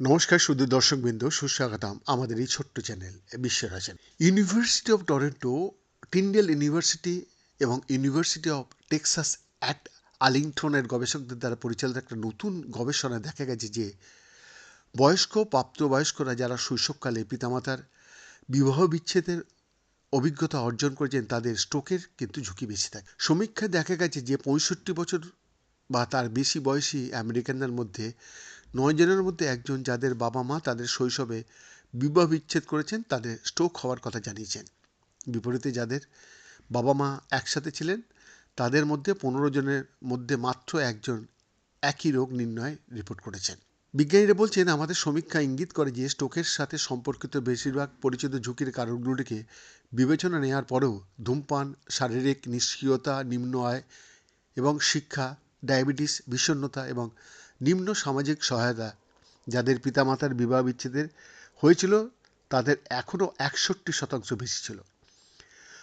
নমস্কার শুধু দর্শকবৃন্দ, সুস্বাগতম আমাদের এই ছোট্ট চ্যানেল বিশ্বের আছেন university of Toronto Tyndale university এবং ইউনিভার্সিটি অফ টেক্সাস অ্যাট আলিংটনের গবেষকদের দ্বারা পরিচালিত একটা নতুন গবেষণায় দেখা গেছে যে, বয়স্ক, প্রাপ্তবয়স্করা যারা শৈশবকালে পিতামাতার বিবাহ বিচ্ছেদের অভিজ্ঞতা অর্জন করেছেন তাদের স্ট্রোকের কিন্তু ঝুঁকি বেশি থাকে। সমীক্ষায় দেখা গেছে যে পঁয়ষট্টি বছর বা তার বেশি বয়সী আমেরিকানদের মধ্যে নয় জনের মধ্যে একজন যাদের বাবা মা তাদের শৈশবে বিবাহ বিচ্ছেদ করেছেন, তাদের স্ট্রোক হওয়ার কথা জানিয়েছেন। বিপরীতে যাদের বাবা মা একসাথে ছিলেন, তাদের মধ্যে পনেরো জনের মধ্যে মাত্র একজন একই রোগ নির্ণয় রিপোর্ট করেছেন। বিজ্ঞানীরা বলছেন, আমাদের সমীক্ষা ইঙ্গিত করে যে স্ট্রোকের সাথে সম্পর্কিত বেশিরভাগ পরিচিত ঝুঁকির কারণগুলিকে বিবেচনা নেওয়ার পরেও ধূমপান, শারীরিক নিষ্ক্রিয়তা, নিম্ন আয় এবং শিক্ষা, ডায়াবেটিস, বিষণ্ণতা এবং নিম্ন সামাজিক সহায়তা যাদের পিতামাতার বিবাহ বিচ্ছেদের হয়েছিল, তাদের এখনও একষট্টি শতাংশ বেশি ছিল।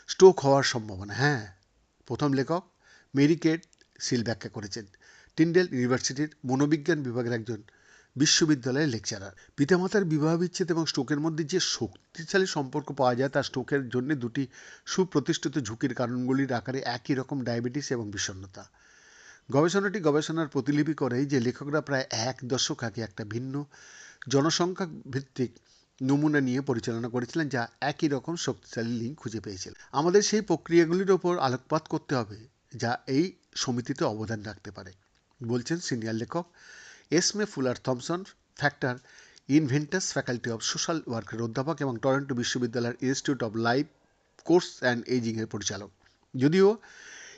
স্ট্রোক হওয়ার সম্ভাবনা হ্যাঁ প্রথম লেখক মেরিকেট সিল ব্যাখ্যা করেছেন। টিন্ডেল ইউনিভার্সিটির মনোবিজ্ঞান বিভাগের একজন বিশ্ববিদ্যালয়ের লেকচারার পিতামাতার বিবাহ বিচ্ছেদ এবং স্ট্রোকের মধ্যে যে শক্তিশালী সম্পর্ক পাওয়া যায় তা স্ট্রোকের জন্য দুটি সুপ্রতিষ্ঠিত ঝুঁকির কারণগুলির আকারে একই রকম ডায়াবেটিস এবং বিষণ্ণতা। গবেষণাটি গবেষণার প্রতিলিপি করে যে লেখকরা প্রায় এক দশক আগে একটা ভিন্ন জনসংখ্যা ভিত্তিক নমুনা নিয়ে পরিচালনা করেছিলেন, যা একই রকম শক্তিশালী লিঙ্ক খুঁজে পেয়েছিল। আমাদের সেই প্রক্রিয়াগুলির ওপর আলোকপাত করতে হবে, যা এই সমিতিতে অবদান রাখতে পারে, বলছেন সিনিয়র লেখক Esme Fuller Thomson, factor, Inwentash faculty of social ওয়ার্কের অধ্যাপক এবং টরন্টো বিশ্ববিদ্যালয়ের institute of life, course and এজিংয়ের পরিচালক। যদিও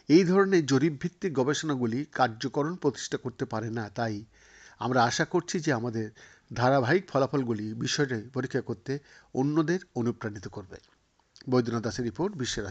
এই ধরনের জরিপভিত্তিক গবেষণাগুলি কার্যকরণ প্রতিষ্ঠা করতে পারে না, তাই আমরা আশা করছি যে আমাদের ধারাবাহিক ফলাফলগুলি বিষয়টি পরীক্ষা করতে অন্যদের অনুপ্রাণিত করবে। বৈদ্যনাথ দাসের রিপোর্ট বিশ্বের